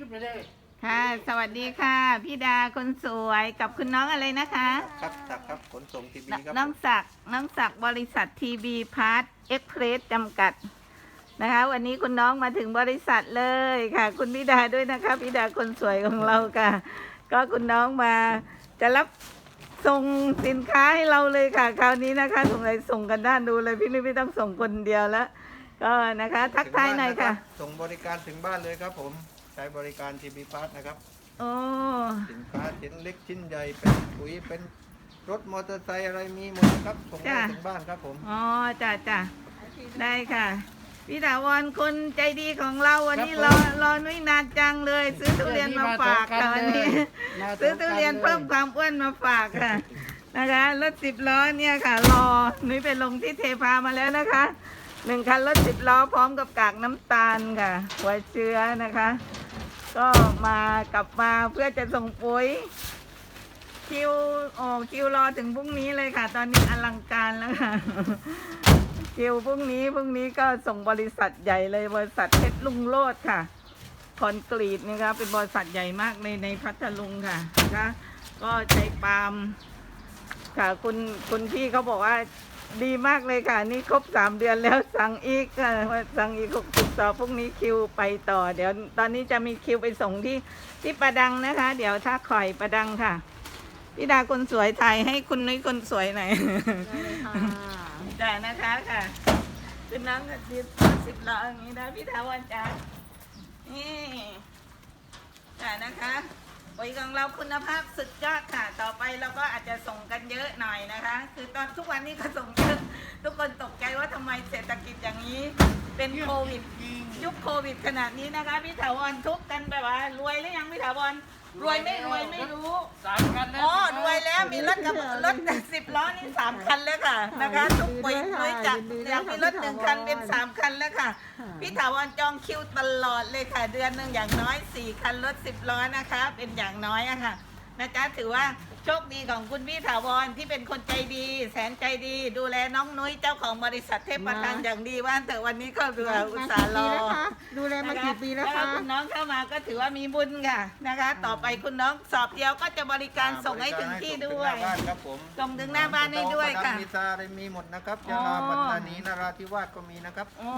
ขึ้นไปเลยค่ะ สวัสดีค่ะ พี่ดาคนสวยกับคุณน้องอะไรนะคะ ครับสักดิ์ครับขนส่งทีวีนครับน้องศักดิ์น้องศักดิ์บริษัททีบีพาร์ทเอ็กเพรสจำกัดนะคะ วันนี้คุณน้องมาถึงบริษัทเลยค่ะ คุณพี่ดาด้วยนะคะพี่ดาคนสวยของเราค่ะ ก็คุณน้องมาจะรับส่งสินค้าให้เราเลยค่ะ คราวนี้นะคะส่งอะไรส่งกันด้านดูเลยพี่นุ้ยไม่ต้องส่งคนเดียวแล้ว ก็นะคะ ทักทายหน่อยค่ะ ส่งบริการถึงบ้านเลยครับผม ใช้บริการทีวีพาร์ทนะครับโอ้สินค้าชิ้นเล็กชิ้นใหญ่เป็นปุ๋ยเป็นรถมอเตอร์ไซค์อะไรมีหมดนะครับส่งได้ถึงบ้านครับผม อ๋อจ้ะจ้ะได้ค่ะ พี่ถาวรคนใจดีของเราวันนี้รอรอนุ้ยนานจังเลย ซื้อทุเรียนมาฝากค่ะวันนี้ซื้อทุเรียนเพิ่มความอ้วนมาฝากค่ะ นะคะรถสิบล้อเนี่ยค่ะ รอนุ้ยไปลงที่เทพามาแล้วนะคะหนึ่งคันรถสิบล้อพร้อมกับกากน้ำตาลค่ะ หัวเชื้อนะคะ ก็มากลับมาเพื่อจะส่งปุ๋ย คิวโอ้คิวรอถึงพรุ่งนี้เลยค่ะ ตอนนี้อลังการแล้วค่ะ คิวพรุ่งนี้พรุ่งนี้ก็ส่งบริษัทใหญ่เลยบริษัทเพชรลุงโลดค่ะ คอนกรีตนะคะเป็นบริษัทใหญ่มากในในพัทลุงค่ะนะคะก็ใช้ปาล์มค่ะคุณคุณพี่เขาบอกว่า ดีมากเลยค่ะ นี่ครบสามเดือนแล้วสั่งอีกค่ะว่าสั่งอีกหกสิบต่อพรุ่งนี้คิวไปต่อ เดี๋ยวตอนนี้จะมีคิวไปส่งที่ที่ประดังนะคะ เดี๋ยวถ้าข่อยประดังค่ะพี่ดาคนสวยไทยให้คุณนุ้ยคนสวยหน่อยจ้านะคะค่ะเป็นน้ำกะทิสิบล้ออย่างนี้นะพี่ทาวันจ้านี่จ้านะคะ ปุ๋ยของเราคุณภาพสุดยอดค่ะ ต่อไปเราก็อาจจะส่งกันเยอะหน่อยนะคะ คือตอนทุกวันนี้ก็ส่งเยอะทุกคนตกใจว่าทำไมเศรษฐกิจอย่างนี้ เป็นโควิดยุคโควิดขนาดนี้นะคะพี่ถาวรทุกกันแบบว่ารวยหรือยังพี่ถาวร รวยไม่รวยไม่รู้ สามกันแล้วอ๋อรวยแล้วมีรถกับรถสิบล้อนี่สามคันแล้วค่ะนะคะทุกปุ๋ยปุ๋ยจากอยากมีรถหนึ่งคันเป็นสามคันแล้วค่ะ พี่ถาวรจองคิวตลอดเลยค่ะ เดือนหนึ่งอย่างน้อยสี่คันรถสิบล้อนะคะ เป็นอย่างน้อยอะค่ะนะจ๊ะถือว่า โชคดีของคุณพี่ถาวรที่เป็นคนใจดี แสนใจดี ดูแลน้องนุ้ยเจ้าของบริษัทเทพประกันอย่างดีว่าแต่วันนี้ก็เรืออุตส่าห์รอดูแลมากี่ปีแล้วนะคะคะคุณน้องเข้ามาก็ถือว่ามีบุญค่ะนะคะ ต่อไปคุณน้องสอบเดียวก็จะบริการส่งให้ถึงที่ด้วยส่งถึงหน้าบ้านครับผมส่งถึงหน้าบ้านให้ด้วยค่ะมีซาอะไรมีหมดนะครับอ๋ยาอลาปัตตานีนราธิวาสก็มีนะครับโอ้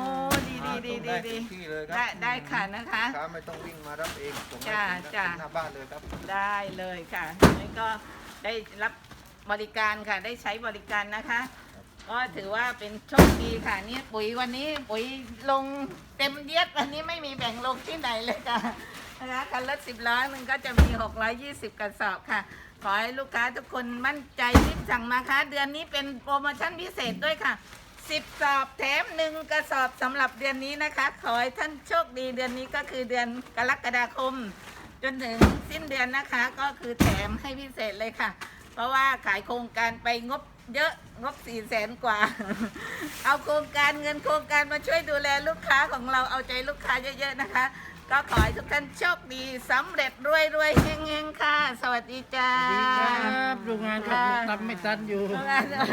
ดีดีดีดีดีส่งไถึงที่เลยครัได้ได้ค่ะนะคะลูกค้าไม่ต้องวิ่งมารับเองส่งให้จ้าถึงจ้าหน้าบ้านเลยครับ ได้เลยค่ะนี่ก็ ได้รับบริการค่ะ ได้ใช้บริการนะคะ ก็ถือว่าเป็นโชคดีค่ะนี่ปุ๋ยวันนี้ปุ๋ยลงเต็มเดียดวันนี้ไม่มีแบ่งลงที่ไหนเลยค่ะนะคะคันละสิบล้อหนึ่งก็จะมี 620 กระสอบค่ะ ขอให้ลูกค้าทุกคนมั่นใจรีบสั่งมาค่ะ เดือนนี้เป็นโปรโมชั่นพิเศษด้วยค่ะ 10 สอบแถมหนึ่งกระสอบสำหรับเดือนนี้นะคะ ขอให้ท่านโชคดีเดือนนี้ก็คือเดือนกรกฎาคม จนถึงสิ้นเดือนนะคะก็คือแถมให้พิเศษเลยค่ะ เพราะว่าขายโครงการไปงบเยอะงบสี่แสนกว่า เอาโครงการเงินโครงการมาช่วยดูแลลูกค้าของเราเอาใจลูกค้าเยอะๆนะคะ ก็ขอให้ทุกท่านโชคดีสำเร็จรวยรวยๆเฮงๆค่ะ สวัสดีจ้า ดีครับดูงานครับทำไม่ทันอยู่ทำงาน